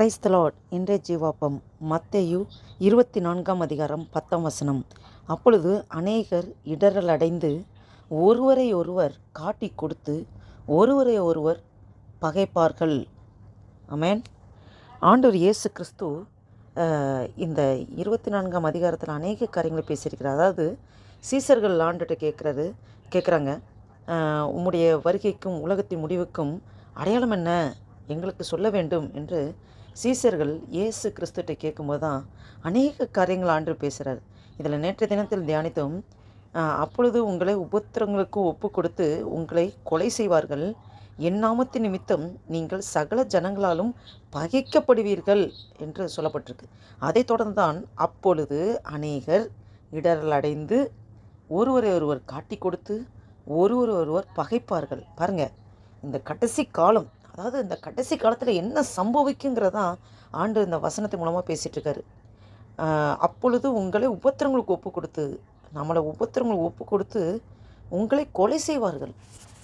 கிரைஸ்தலாட் இன்றைய ஜீவாப்பம் மத்தேயு இருபத்தி நான்காம் அதிகாரம் பத்தாம் வசனம். அப்பொழுது அநேகர் இடரல் அடைந்து ஒருவரை ஒருவர் காட்டிக் கொடுத்து ஒருவரை ஒருவர் பகைப்பார்கள். அமேன் ஆண்டவர் இயேசு கிறிஸ்து இந்த இருபத்தி நான்காம் அதிகாரத்தில் அநேக காரியங்களை பேசியிருக்கிறார். அதாவது சீசர்கள் ஆண்டுகிட்ட கேட்குறாரு கேட்குறாங்க உம்முடைய வருகைக்கும் உலகத்தின் முடிவுக்கும் அடையாளம் என்ன? எங்களுக்கு சொல்ல வேண்டும் என்று சீசர்கள் இயேசு கிறிஸ்துகிட்ட கேட்கும்போது தான் அநேக காரியங்கள் ஆண்டு பேசுகிறார் இதில் நேற்றைய தினத்தில் தியானித்தும். அப்பொழுது உங்களை உபத்திரங்களுக்கு ஒப்பு கொடுத்து உங்களை கொலை செய்வார்கள். என் நாமத்தின் நிமித்தம் நீங்கள் சகல ஜனங்களாலும் பகைக்கப்படுவீர்கள் என்று சொல்லப்பட்டிருக்கு. அதைத் தொடர்ந்து தான் அப்பொழுது அநேகர் இடரல் அடைந்து ஒருவரை ஒருவர் காட்டி கொடுத்து ஒருவர் ஒருவர் பகைப்பார்கள். பாருங்கள் இந்த கடைசி காலம் அதாவது இந்த கடைசி காலத்தில் என்ன சம்பவிக்குங்கிறதான் ஆண்டு இந்த வசனத்தின் மூலமாக பேசிகிட்ருக்காரு அப்பொழுது உங்களை உபத்திரங்களுக்கு ஒப்பு கொடுத்து நம்மளை உபத்திரங்களுக்கு ஒப்பு கொடுத்து உங்களை கொலை செய்வார்கள்.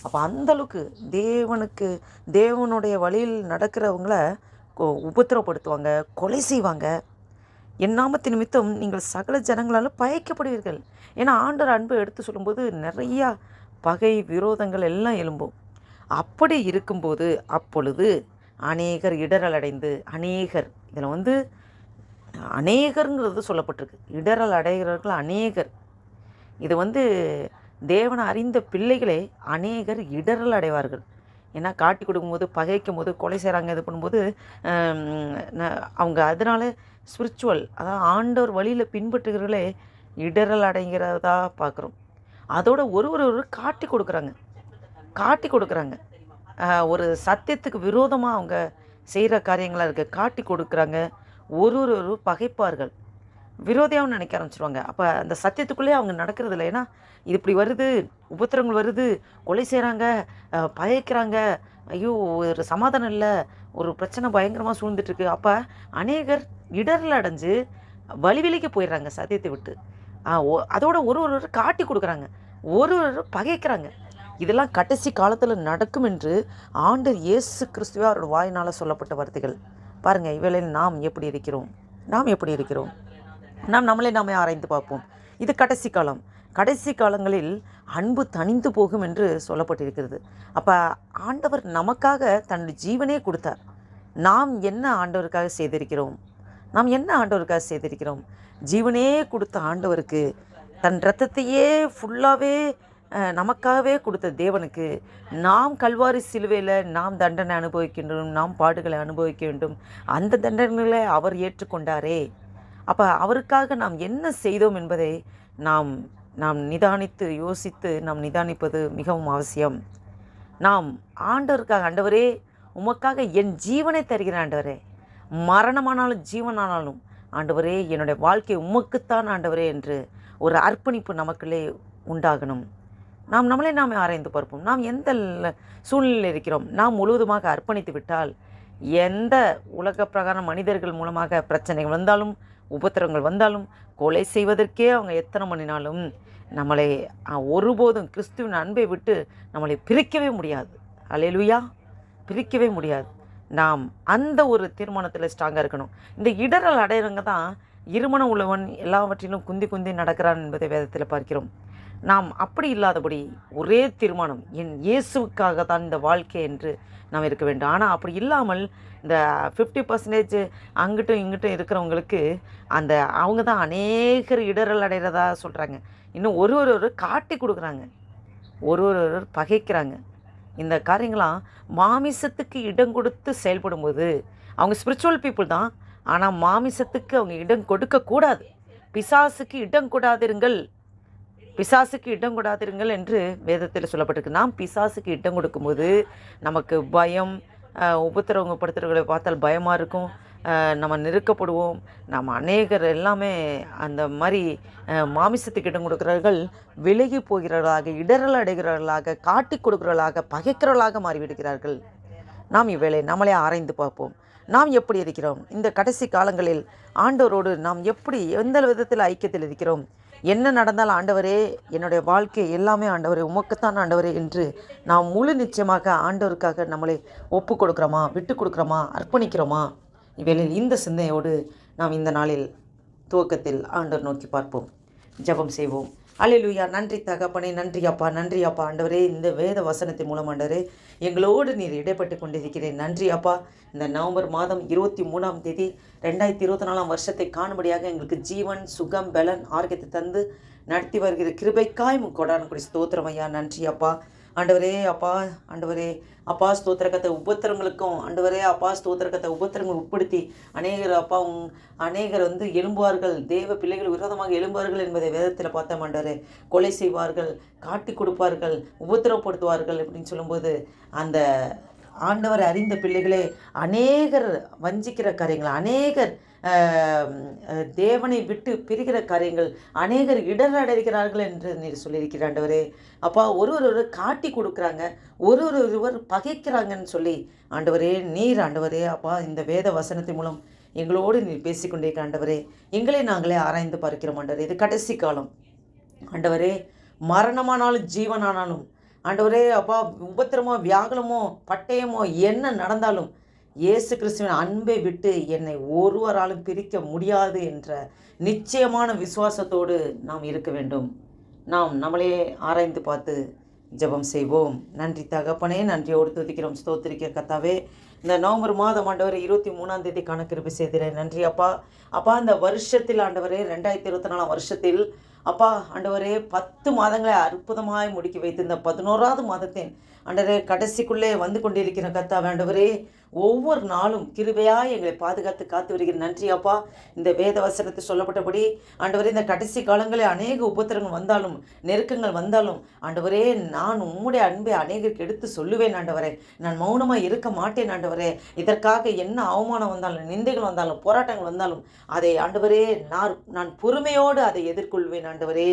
அப்போ அந்தளவுக்கு தேவனுக்கு தேவனுடைய வழியில் நடக்கிறவங்கள உபத்திரப்படுத்துவாங்க கொலை செய்வாங்க. என் நிமித்தம் நீங்கள் சகல ஜனங்களால் பயக்கப்படுவீர்கள். ஏன்னா ஆண்டர் அன்பை எடுத்து சொல்லும்போது நிறையா பகை விரோதங்கள் எல்லாம் எழும்பும். அப்படி இருக்கும்போது அப்பொழுது அநேகர் இடரல் அடைந்து அநேகர் இதில் வந்து அநேகருங்கிறது சொல்லப்பட்டிருக்கு. இடரல் அடைகிறவர்கள் அநேகர். இது வந்து தேவனை அறிந்த பிள்ளைகளே அநேகர் இடரல் அடைவார்கள் ஏன்னா காட்டி கொடுக்கும்போது பகைக்கும் போது கொலை செய்கிறாங்க இது பண்ணும்போது ந- அவங்க அதனால ஸ்பிரிச்சுவல் அதாவது ஆண்டவர் வழியில் பின்பற்றுகிறவர்களே இடரல் அடைங்கிறதா பார்க்குறோம். அதோட ஒரு ஒரு காட்டி கொடுக்குறாங்க. காட்டி கொடுக்குறாங்க. ஒரு சத்தியத்துக்கு விரோதமாக அவங்க செய்கிற காரியங்களாக இருக்குது காட்டி கொடுக்குறாங்க. ஒரு ஒரு ஒரு பகைப்பார்கள். விரோதியாகவும் நினைக்க ஆரம்பிச்சிருவாங்க. அப்போ அந்த சத்தியத்துக்குள்ளே அவங்க நடக்கிறது இல்லை. ஏன்னா இது இப்படி வருது உபத்திரங்கள் வருது கொலை செய்கிறாங்க பயக்கிறாங்க. ஐயோ ஒரு சமாதானம் இல்லை. ஒரு பிரச்சனை பயங்கரமாக சூழ்ந்துட்டுருக்கு அப்போ அநேகர் இடரில் அடைஞ்சு வழிவிலைக்கு போயிடுறாங்க சத்தியத்தை விட்டு. அதோட ஒரு ஒரு காட்டி கொடுக்குறாங்க. ஒரு ஒரு பகைக்கிறாங்க. இதெல்லாம் கடைசி காலத்தில் நடக்கும் என்று ஆண்டர் இயேசு கிறிஸ்துவே அவரோட வாயினால் சொல்லப்பட்ட வார்த்தைகள். பாருங்கள் இவளில் நாம் எப்படி இருக்கிறோம்? நாம் எப்படி இருக்கிறோம்? நாம் நம்மளே நாமே ஆராய்ந்து பார்ப்போம். இது கடைசி காலம். கடைசி காலங்களில் அன்பு தணிந்து போகும் என்று சொல்லப்பட்டிருக்கிறது. அப்போ ஆண்டவர் நமக்காக தன்னுடைய ஜீவனே கொடுத்தார். நாம் என்ன ஆண்டவருக்காக செய்திருக்கிறோம்? நாம் என்ன ஆண்டவருக்காக செய்திருக்கிறோம்? ஜீவனே கொடுத்த ஆண்டவருக்கு தன் ரத்தத்தையே ஃபுல்லாகவே நமக்காகவே கொடுத்த தேவனுக்கு நாம் கல்வாரி சிலுவையில் நாம் தண்டனை அனுபவிக்கின்றோம் நாம் பாடுகளை அனுபவிக்க வேண்டும். அந்த தண்டனைகளை அவர் ஏற்றுக்கொண்டாரே. அப்போ அவருக்காக நாம் என்ன செய்தோம் என்பதை நாம் நாம் நிதானித்து யோசித்து நாம் நிதானிப்பது மிகவும் அவசியம். நாம் ஆண்டவருக்காக ஆண்டவரே உமக்காக என் ஜீவனை தருகிறேன் ஆண்டவரே. மரணமானாலும் ஜீவனானாலும் ஆண்டவரே என்னுடைய வாழ்க்கை உமக்குத்தான் ஆண்டவரே என்று ஒரு அர்ப்பணிப்பு நமக்குள்ளே உண்டாகணும். நாம் நம்மளே நாம் ஆராய்ந்து பார்ப்போம். நாம் எந்த சூழ்நிலையில் இருக்கிறோம்? நாம் முழுவதுமாக அர்ப்பணித்து விட்டால் எந்த உலக பிரகாரம் மனிதர்கள் மூலமாக பிரச்சனைகள் வந்தாலும் உபத்திரங்கள் வந்தாலும் கொலை செய்வதற்கே அவங்க எத்தனை மணினாலும் நம்மளை ஒருபோதும் கிறிஸ்துவின் அன்பை விட்டு நம்மளை பிரிக்கவே முடியாது. அலையலுயா பிரிக்கவே முடியாது. நாம் அந்த ஒரு தீர்மானத்தில் ஸ்ட்ராங்காக இருக்கணும். இந்த இடரல் அடையிறவங்க தான் இருமணம் உள்ளவன் எல்லாவற்றிலும் குந்தி குந்தி நடக்கிறான் என்பதை வேதத்தில் பார்க்கிறோம். நாம் அப்படி இல்லாதபடி ஒரே தீர்மானம் என் இயேசுக்காக தான் இந்த வாழ்க்கை என்று நாம் இருக்க வேண்டும். ஆனால் அப்படி இல்லாமல் இந்த ஃபிஃப்டி பர்சன்டேஜ் அங்கிட்டும் இங்கிட்டும் இருக்கிறவங்களுக்கு அந்த அவங்க தான் அநேகர் இடரல் அடைகிறதா சொல்கிறாங்க இன்னும் ஒரு ஒரு ஒரு காட்டி கொடுக்குறாங்க. ஒரு ஒரு ஒரு பகைக்கிறாங்க. இந்த காரியங்களாம் மாமிசத்துக்கு இடம் கொடுத்து செயல்படும்போது அவங்க ஸ்பிரிச்சுவல் பீப்புள் தான். ஆனால் மாமிசத்துக்கு அவங்க இடம் கொடுக்கக்கூடாது. பிசாசுக்கு இடம் கொடாதிருங்கள். பிசாசுக்கு இடம் கொடாதிருங்கள் என்று வேதத்தில் சொல்லப்பட்டிருக்கு. நாம் பிசாசுக்கு இடம் கொடுக்கும்போது நமக்கு பயம் உபத்திரவங்கப்படுத்துகிறவர்களை பார்த்தால் பயமாக இருக்கும். நம்ம நெருக்கப்படுவோம். நம்ம அநேகர் எல்லாமே அந்த மாதிரி மாமிசத்துக்கு இடம் கொடுக்குறவர்கள் விலகி போகிறவர்களாக இடரல் அடைகிறவர்களாக காட்டி கொடுக்கிறவர்களாக பகைக்கிறவர்களாக மாறிவிடுகிறார்கள். நாம் இவ்வேளை நம்மளே ஆராய்ந்து பார்ப்போம். நாம் எப்படி இருக்கிறோம்? இந்த கடைசி காலங்களில் ஆண்டவரோடு நாம் எப்படி எந்த விதத்தில் ஐக்கியத்தில் இருக்கிறோம்? என்ன நடந்தால் ஆண்டவரே என்னுடைய வாழ்க்கை எல்லாமே ஆண்டவரே உமக்குத்தான் ஆண்டவரே என்று நாம் முழு நிச்சயமாக ஆண்டவருக்காக நம்மளை ஒப்பு கொடுக்குறோமா விட்டு கொடுக்குறோமா அர்ப்பணிக்கிறோமா? இவையில் இந்த சிந்தனையோடு நாம் இந்த நாளில் துவக்கத்தில் ஆண்டவர் நோக்கி பார்ப்போம். ஜெபம் செய்வோம். அல்லேலூயா. நன்றி தகப்பனே நன்றி அப்பா நன்றி அப்பா. ஆண்டவரே இந்த வேத வசனத்தின் மூலம் ஆண்டவரே எங்களோடு நீர் இடைப்பட்டு கொண்டிருக்கிறேன். நன்றி அப்பா. இந்த நவம்பர் மாதம் இருபத்தி மூணாம் தேதி ரெண்டாயிரத்தி இருபத்தி நாலாம் வருஷத்தை காணும்படியாக எங்களுக்கு ஜீவன் சுகம் பலன் ஆரோக்கியத்தை தந்து நடத்தி வருகிற கிருபைக்காய் கொடான குடி ஸ்தோத்திரம் ஐயா. நன்றி அப்பா. ஆண்டவரே அப்பா ஆண்டவரே. அப்பா ஸ்தோத்திரக்கத்தை உபத்திரங்களுக்கும் ஆண்டவரே அப்பா ஸ்தோத்திரக்கத்தை உபத்திரங்கள் உட்படுத்தி அநேகர் அப்பா உங் அநேகர் வந்து எழும்புவார்கள். தேவ பிள்ளைகள் விரோதமாக எழும்புவார்கள் என்பதை வேதத்தில் பார்த்தோம் ஆண்டவரே. கொலை செய்வார்கள் காட்டி கொடுப்பார்கள் உபத்திரப்படுத்துவார்கள் அப்படின்னு சொல்லும்போது அந்த ஆண்டவர் அறிந்த பிள்ளைகளே அநேகர் வஞ்சிக்கிற காரியங்கள் அநேகர் தேவனை விட்டு பிரிகிற காரியங்கள் அநேகர் இடரடைகிறார்கள் என்று நீர் சொல்லியிருக்கிற ஆண்டவரே. அப்பா ஒரு ஒரு காட்டி கொடுக்குறாங்க. ஒரு ஒரு ஒருவர் பகைக்கிறாங்கன்னு சொல்லி ஆண்டவரே நீர் ஆண்டவரே அப்பா இந்த வேத வசனத்தின் மூலம் எங்களோடு நீர் பேசிக்கொண்டே ஆண்டவரே எங்களை நாங்களே ஆராய்ந்து பார்க்கிறோம் ஆண்டவரே. இது கடைசி காலம். ஆண்டவரே மரணமானாலும் ஜீவனானாலும் ஆண்டவரே அப்பா உபத்திரமோ வியாகுலமோ பட்டயமோ என்ன நடந்தாலும் இயேசு கிறிஸ்துவின் அன்பை விட்டு என்னை ஒருவராலும் பிரிக்க முடியாது என்ற நிச்சயமான விசுவாசத்தோடு நாம் இருக்க வேண்டும். நாம் நம்மளே ஆராய்ந்து பார்த்து ஜெபம் செய்வோம். நன்றி தகப்பனே நன்றியோடு துதிக்கிறோம். ஸ்தோத்திரிக்க கத்தாவே இந்த நவம்பர் மாதம் ஆண்டவரை இருபத்தி மூணாம் தேதி கணக்கெடுப்பு செய்கிறேன் நன்றி அப்பா. அப்பா இந்த வருஷத்தில் ஆண்டவரே ரெண்டாயிரத்தி இருபத்தி நாலாம் வருஷத்தில் அப்பா ஆண்டவரே பத்து மாதங்களை அற்புதமாய் முடுக்கி வைத்து இந்த பதினோராவது மாதத்தின் ஆண்டவரே கடைசிக்குள்ளே வந்து கொண்டிருக்கிற கத்தா ஆண்டவரே ஒவ்வொரு நாளும் கிருபையாக எங்களை பாதுகாத்து காத்து வருகிற நன்றி அப்பா. இந்த வேத வசனத்தை சொல்லப்பட்டபடி ஆண்டவரே இந்த கடைசி காலங்களில் அநேக உபத்திரங்கள் வந்தாலும் நெருக்கங்கள் வந்தாலும் ஆண்டவரே நான் உம்முடைய அன்பை அநேகருக்கு எடுத்து சொல்லுவேன் ஆண்டவரே. நான் மௌனமாக இருக்க மாட்டேன் ஆண்டவரே. இதற்காக என்ன அவமானம் வந்தாலும் நிந்தைகள் வந்தாலும் போராட்டங்கள் வந்தாலும் அதை ஆண்டவரே நான் நான் பொறுமையோடு அதை எதிர்கொள்வேன் ஆண்டவரே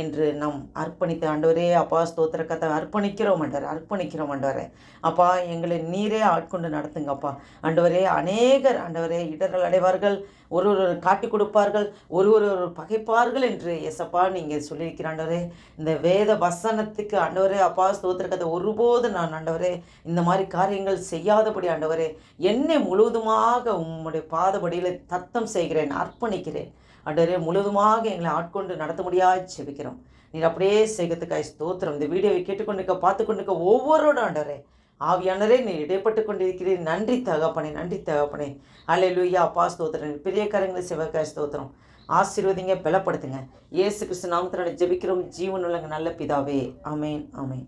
என்று நாம் அர்ப்பணித்த ஆண்டவரே அப்பா ஸ்தோத்திர கதை அர்ப்பணிக்கிறோம் ஆண்டவர் அர்ப்பணிக்கிறோம் ஆண்டவரே. அப்பா எங்களை நீரே ஆட்கொண்டு நடத்துங்கப்பா ஆண்டவரே அநேகர் ஆண்டவரே இடர்கள் அடைவார்கள். ஒரு ஒரு காட்டி கொடுப்பார்கள். ஒரு ஒரு ஒரு பகைப்பார்கள் என்று எசப்பா நீங்கள் சொல்லியிருக்கிற ஆண்டவரே. இந்த வேத வசனத்துக்கு ஆண்டவரே அப்பா ஸ்தோத்திரக்கதை ஒருபோது நான் ஆண்டவரே இந்த மாதிரி காரியங்கள் செய்யாதபடி ஆண்டவரே என்னை முழுவதுமாக உம்முடைய பாதபடியில் தத்தம் செய்கிறேன் அர்ப்பணிக்கிறேன். ஆண்டவரே முழுவதுமாக எங்களை ஆட்கொண்டு நடத்த முடியாது செபிக்கிறோம் நீர் அப்படியே செய்கிறதுக்காய் ஸ்தோத்திரம். இந்த வீடியோவை கேட்டுக்கொண்டிருக்க பார்த்து கொண்டிருக்க ஒவ்வொருட ஆண்டவரே ஆவியானரே நீ இடைப்பட்டு கொண்டிருக்கிறேன் நன்றி தகப்பனே நன்றி தகப்பனே. அல்லேலூயா அப்பா ஸ்தோத்திரன் பெரிய கரங்களை சிவகாய் ஸ்தோத்திரம். ஆசீர்வதிங்க பலப்படுத்துங்க. இயேசு கிறிஸ்து நாமத்தினால ஜெபிக்கிறோம். ஜீவனுள்ளங்க நல்ல பிதாவே. அமேன் அமேன்